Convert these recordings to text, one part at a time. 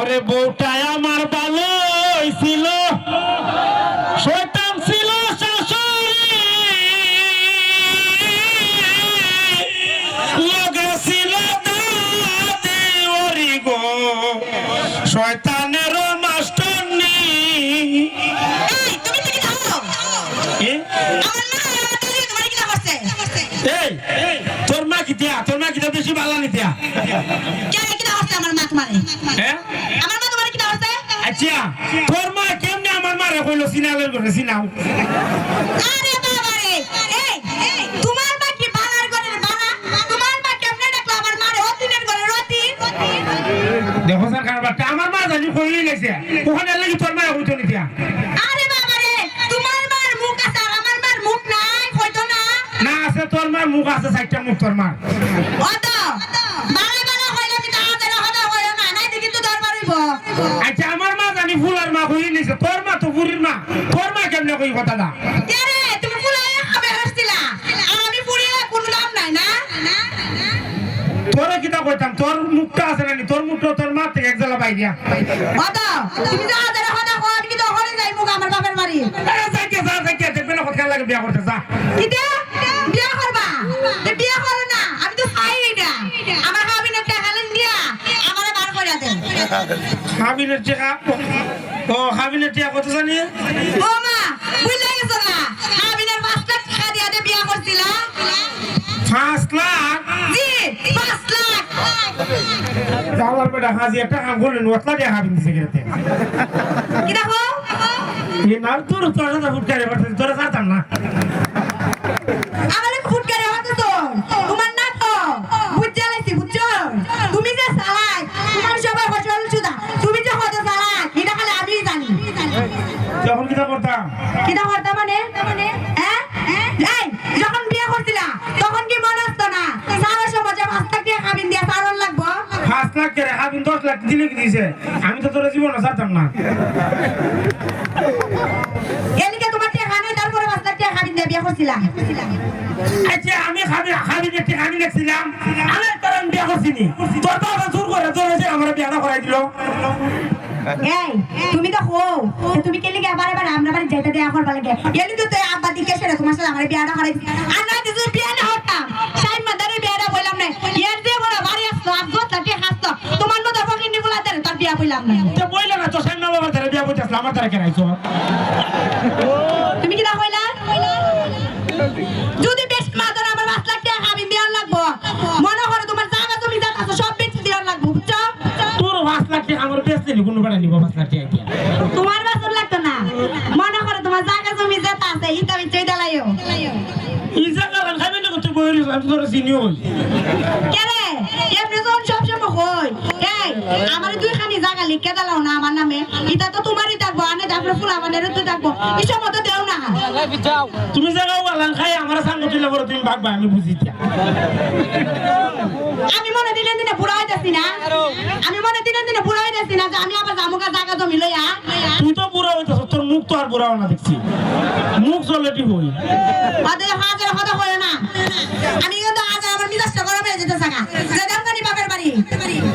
ওরে বউটাই আমার ভালো ছিল শয়তান শাশুড়ি। লগে ওরি গো। শয়তানের এই তোর মা কি দিয়া? তোর মা কি বেশি ভালো নি দিয়া মা হ্যাঁ? আমার মা তোমার কি আছে? আচ্ছা তোর মা কেমনে আমার মারে কইলো সিনালের করে সিনাও? আরে বাবা রে এই এই তোমার মা কি বানার ঘরের বানা তোমার মা কেমনে ডাকলো আমার মারে? অতিনের ঘরে রতি? দেখো স্যার কারবারটা আমার মা জানি কইলি গেছে ওখানে লাগি তোর মা কইতো নি দিয়া আরে বাবা রে তোমার মার মুখ আছে আমার মার মুখ নাই কইতো না। না আছে তোর মার মুখ আছে সাইডটা মুখ তোর মার। আচ্ছা আমার মা জানি ফুলার মা কইলি নিছে। তোর মা তো বুড়ির মা। তোর মা কেমনে কই কথাটা কে রে? তুমি ফুলাই খাবে হাসছিলা? আর আমি পুরিয়ে কোনো দাম নাই না? তোরে কিতা কইতাম? তোর মুখটা আছে নানি তোর মুখটা তোর মা থেকে একজলা পাই দিয়া। অত তুমি তাড়াতাড়ি হদা হও আমি কিন্তু হরে যাই মুখ আমার বাপের বাড়ি। আরে যাইতে যা যাইতে। দেখবে না কথা লাগে বিয়া করতে যা। কিটা বিয়া করবা তে বিয়া করো না আমি তো চাই না আমার হাবিন একটা হালেন দিয়া আমারে বার করে দেন হাবিনের টেকা ও হাবিনের টেকা কত জানি? ও মা বুঝলে গেছো না? হাবিনের পাঁচ লাখ টাকা দিয়া দে বিয়া করছিলা? পাঁচ লাখ? জি পাঁচ লাখ। বেটা হাজি একটা হাবিন কি দেখো? নাম তোর তোর সাথে ফুটকারে করতে তোরা জানতাম না। আমারে ফুটকারে হতে তো তোমার না তো বুঝতে লাইছি বুঝছ তুমি যে চালাক তোমার সবাই ফসল চুদা তুমি যে হতে চালাক এটা খালি আমি জানি কিতা করতাম কিটা করতে মানে? হ্যাঁ? এই যখন বিয়ে করছিলা তখন কি মনে আসতো না? সারা সমাজে পাঁচ লাখ টাকা খাবিন দিয়া সারন লাগবো। পাঁচ লাখ করে হাবিন দশ লাখ দিলে কি দিছে? আমি তো তোর জীবন জানতাম না। এলিকে তোমার টাকা নেই তারপরে পাঁচ লাখ টাকা খাবিন দিয়া বিয়ে করছিলা। আচ্ছা আমি খাবি আমি দেখছিলাম আমি তোর বিয়া করছিনি। তোর তো জোর করে এই, তুমি তো হো তুমি কেলি গে আবার বারে আমরা বাড়ি যেতে দেয়া করবা লাগে? এলি তো তুই আব্বা দিকে সেরে তোমার সাথে আমার বিয়াটা করাই আর না, তুই বিয়া না হতাম সাইন মাদারে বিয়াটা বললাম না। ইয়ার দিয়ে বড় বাড়ি আসতো, আব্বা তাকে হাসতো, তোমার মতো ফকিনি দেন তার বিয়া বললাম না। তো বইলে না তো সামনে বাবা ধারে বিয়া বইতেছিল আমার ধারে কেনাইছো তুমি আমার বেচতে নি কোনো বেড়া নিব পাঁচ লাখ টাকা তোমার বাসন লাগতো না? মনে করো তোমার জায়গা জমি যেটা আছে ইটা আমি চই দালাইও। এই জায়গা খাবি না তুই বই রইছ আমি তোর চিনি হই কেরে এমনি যখন সব সময় হই এই আমার দুই খানি জায়গা লিখে দালাও না আমার নামে। ইটা তো তোমারই থাকব আনে তারপরে ফুল আমাদের তো থাকব। এসব মতো দেও না। তুমি জায়গা ওয়ালান খাই আমার সামনে তুলে বড় তুমি ভাগবা আমি বুঝি আমি মনে দিনে দিনে বুড়া হইতেছি না? তোর মুখ তো আর বুড়া না দেখছি। মুখ চলেটি হই। ওদের হাজার কথা না। আমি কিন্তু আজ আমার মিজাজটা গরম হয়ে যেতে থাকা যেতাম কানি বাপের বাড়ি।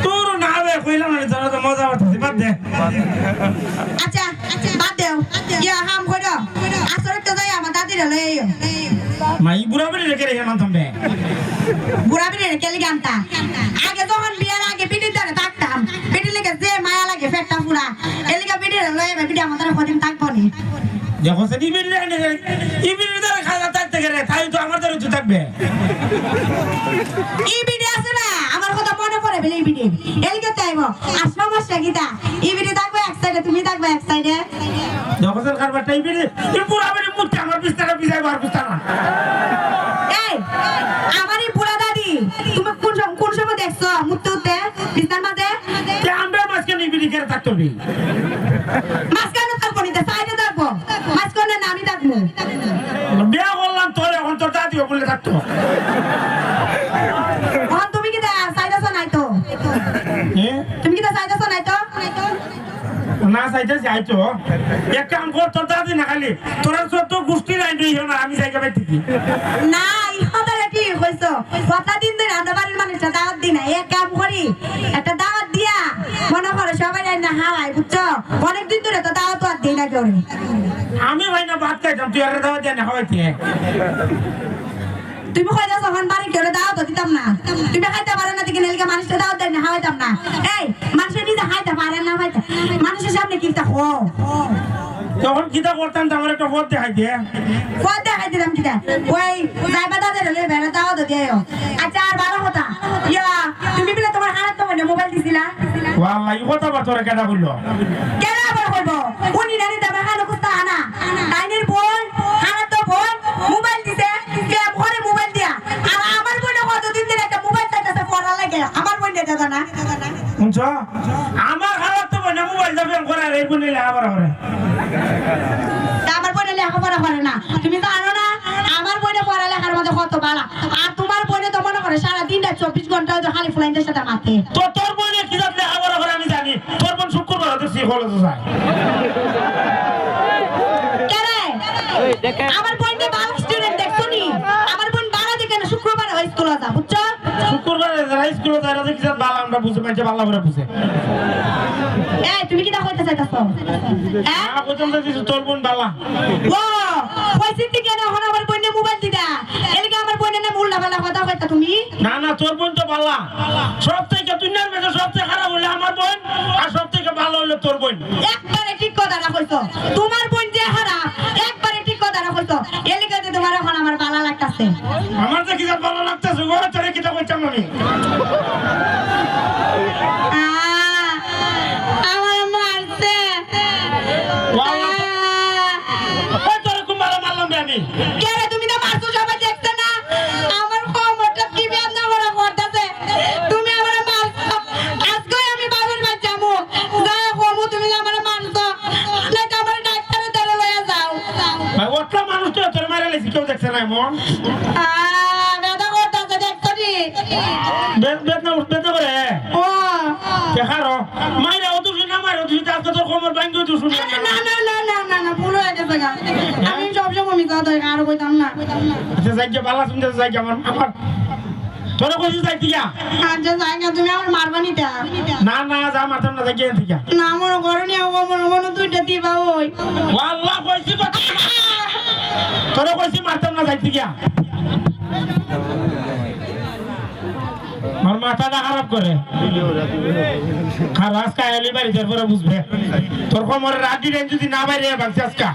তোর না হবে কইলাম না তোরা তো মজা করতেছি বাদ দে। আচ্ছা আচ্ছা বাদ দেও ইয়া হাম করো আসরে তো যাই আমার দাদির লই আইও মাই বুড়া বেড়ে রেখে রেখে নাম থামবে বুড়া বিড়ে কেলি গানটা আগে যখন বিয়ার আগে পিটির ধরে থাকতাম পিটি লেগে যে মায়া লাগে পেটটা পুরা এলিকা পিটি লই আইবে পিটি আমাদের কদিন থাকব নি দেখো সে ইবির ধরে খাজা থাকতে গেলে তাই তো আমার ধরে তুই থাকবে। ই বিডি আছে না? আমার কথা মনে পড়ে বলে ই বিডি এলিকা চাইব আসমা মাসটা গীতা ই বিডি থাকবে এক সাইডে তুমি থাকবে এক সাইডে দেখো সে কারবারটা ইবির ই বুড়া বেড়ে মুখটা আমার বিস্তারা বিজাই বার বিস্তারা এই আমার এই বুড়া দাদি তুমি কোন কোন সময় দেখছ? মুক্ত উঠতে বিছনার মাঝে? আমরা মাঝখানে ইবির করে থাকতে মাঝখানে তুমি কি চাইতেছো নাই তো? না চাইতে যাইতো। এক কাম কর তোর দাদি না খালি তোরা চোদ্দ গোষ্ঠী লাইন না আমি জায়গা পাই ঠিকই না ইহঁতৰ কি হৈছে। কইছো কথা দিন ধরে আমরা বাড়ির মানুষটা দাওয়াত দিই না এক কাম করি একটা দাওয়াত দিয়া। মনে করো সবাই না হাওয়াই বুঝছ অনেক দিন ধরে তো দাওয়াত আর দিই না কেউ আমি ভাই না ভাত খাইতাম তুই আর দাওয়া দেন হওয়াইতে তুমি কইতা যখন বাড়ি কেউ দাওয়াত দিতাম না। তুমি খাইতে পারো না দিকে নেলকে মানুষটা দাওয়াত দেয় না না। এই মানুষের নিজে খাইতে পারে না খাইতে মানুষের সামনে কিনতে হো তখন কিতা করতাম তো আমার একটা পথ দেখাই দিয়ে। দেখাই দিলাম কিটা ওই যাইবা দাদের হলে বেড়া দাওয়াত দিও আচ্ছা আর ভালো কথা। ইয়া তুমি বলে তোমার হারাত তোমার মোবাইল দিছিলা? ওয়াল্লাহ এই কথা বলতো কেটা বলল কেন বলব? উনি নানি দাবা খানো কুস্তা আনা। তাইনের বোন আমার বোন দাদা। না শুনছ? আমার খারাপ তো মোবাইল যাবে আর এই বলে আবার করে তা আমার বোনে লেখাপড়া করে না। তুমি তো আনো না আমার বোনে পড়ালেখার মধ্যে কত বালা। আর তোমার বোনে তো মনে করে সারা দিনটা চব্বিশ ঘণ্টা খালি ফুলাইনদের সাথে মাতে তো তোর বোনে কি যাতে লেখাপড়া করে আমি জানি। তোর বোন শুক্রবার হতে সে কলেজ যায়। কেরে আমার বোনকে যারা স্কুলে কি ভালো আমরা বুঝে পাইছে ভালো করে বুঝে। এই তুমি কি চাইতাছো? হ্যাঁ? তোর বোন ভালো ও পয়সা থেকে না হন আমার বোনে মোবাইল দিদা। এলকে আমার বোনে না উল্টা পাল্টা কথা কইতা তুমি। না না তোর বোন তো ভালো সব থেকে দুনিয়ার মধ্যে সবচেয়ে খারাপ হলে আমার বোন আর সব থেকে ভালো হলে তোর বোন। একবারে ঠিক কথা না কইছো। তোমার এখন আমার ভালো লাগতাছে। আমার তো কি বালা লাগতেছে গো তোরে কিতাব কইতাম আমি? না এমন আহ, বেদনা করতেছে দেখছ নি বেদ বেদ না উঠবে তো করে? ও। দেখারো মাইরা ও দুশো না মাইরা দুশো আজকে তোর খবর ভাঙ্গি দুশো আরে না না না না না না ভুল হয়ে গেছে গা। আমি সবসময় মিথ্যা কথা কই, আর কইতাম না। আচ্ছা যাইকে বালা শুনতে যাইকে আমার আমার তোরা কইছিস যাই দিয়া আচ্ছা জায়গা তুমি আমার মারবা নিতা না না যা মারতাম না যাইকে থেকে। না আমার ও মনে মনে দুইটা দিবা ওই। আল্লাহ কইছি কথা। তোরা কইছি মারতাম না গিয়া। আমার মাথাটা খারাপ করে। খারাপ কায়ালি বাড়ি তারপরে বুঝবে। তোর কোমরে রাজি দিন যদি না বাইরে বাঁচছে আজকা।